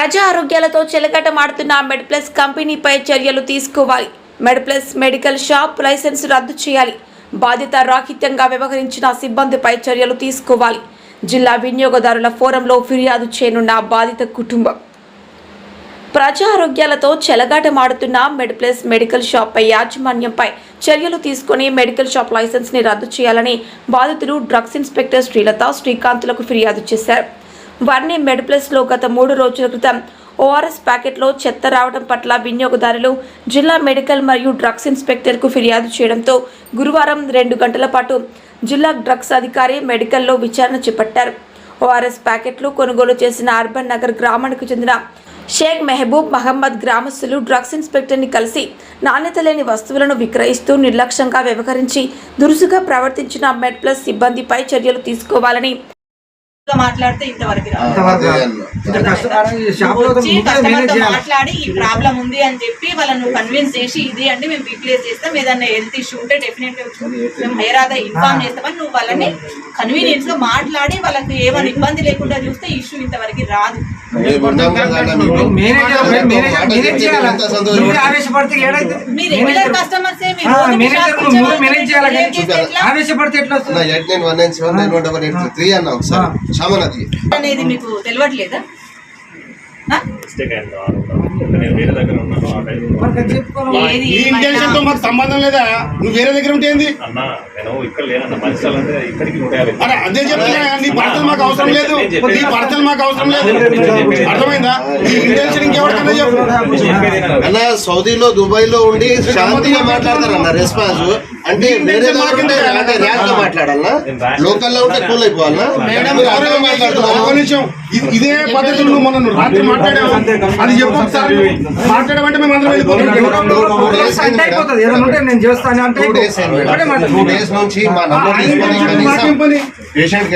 ప్రజా ఆరోగ్యాలతో చెలగటమాడుతున్న మెడ్ప్లస్ కంపెనీపై చర్యలు తీసుకోవాలి. మెడ్ప్లస్ మెడికల్ షాప్ లైసెన్స్ రద్దు చేయాలి. బాధ్యత రాహిత్యంగా వ్యవహరించిన సిబ్బందిపై చర్యలు తీసుకోవాలి. జిల్లా వినియోగదారుల ఫోరంలో ఫిర్యాదు చేయనున్న బాధిత కుటుంబం. ప్రజా ఆరోగ్యాలతో చెలగాటమాడుతున్న మెడ్ప్లస్ మెడికల్ షాప్పై యాజమాన్యంపై చర్యలు తీసుకుని మెడికల్ షాప్ లైసెన్స్ని రద్దు చేయాలని బాధితులు డ్రగ్స్ ఇన్స్పెక్టర్ శ్రీలత శ్రీకాంత్లకు ఫిర్యాదు చేశారు. వారిని మెడ్ప్లస్లో గత మూడు రోజుల క్రితం ఓఆర్ఎస్ ప్యాకెట్లో చెత్త రావడం పట్ల వినియోగదారులు జిల్లా మెడికల్ మరియు డ్రగ్స్ ఇన్స్పెక్టర్కు ఫిర్యాదు చేయడంతో గురువారం రెండు గంటల పాటు జిల్లా డ్రగ్స్ అధికారి మెడికల్లో విచారణ చేపట్టారు. ఓఆర్ఎస్ ప్యాకెట్లు కొనుగోలు చేసిన అర్బన్ నగర్ గ్రామానికి చెందిన షేక్ మెహబూబ్ మహమ్మద్ గ్రామస్తులు డ్రగ్స్ ఇన్స్పెక్టర్ని కలిసి నాణ్యత లేని వస్తువులను విక్రయిస్తూ నిర్లక్ష్యంగా వ్యవహరించి దురుసుగా ప్రవర్తించిన మెడ్ ప్లస్ సిబ్బందిపై చర్యలు తీసుకోవాలని మాట్లాడితే ఇంతవరకు మాట్లాడి ఈ ప్రాబ్లం ఉంది అని చెప్పి వాళ్ళను కన్విన్స్ చేసి ఇది అంటే మేము రీప్లేస్ చేస్తాం. ఏదన్నా హెల్త్ ఇష్యూ ఉంటే డెఫినెట్ మేము హైరాదా ఇన్ఫార్మ్ చేస్తామని నువ్వు వాళ్ళని కన్వీనియన్స్గా మాట్లాడి వాళ్ళకి ఏమైనా ఇబ్బంది లేకుండా చూస్తే ఇష్యూ ఇంతవరకు రాదు. ఆవేశపడితే ఎట్లా? త్రీ అన్న ఒకసారి. అనేది మీకు తెలియట్లేదా? నేను వేరే దగ్గర ఉన్నాను ఆ టైంలో ఈ ఇంటెన్షన్తో మాకు సంబంధం లేదా? నువ్వు వేరే దగ్గర ఉంటే ఏంది? అన్న నేను ఇక్కడ లేనన్న మనుషులు అంటే ఇక్కడికి నూట యాభై. అరే అదే చెప్తున్నా నీ భర్తలు మాకు అవసరం లేదు. నీ భర్తలు మాకు అవసరం లేదు. అర్థమైందా? ఈ ఇంటెన్షన్ అన్న సౌదీలో దుబాయ్లో ఉండి శాంతిగా మాట్లాడతారు అన్న రెస్పాన్స్ అంటే వేరే అంటే ర్యాక్గా మాట్లాడాలన్నా? లోకల్లో ఉంటే కూల్ అయిపోవాలన్నా? నిమిషం ఇది- పద్ధతిలో నువ్వు రాత్రి మాట్లాడావు అది చెప్పు ఒకసారి మాట్లాడమంటే మేము అందరం వెళ్ళిపోతాం. పేషెంట్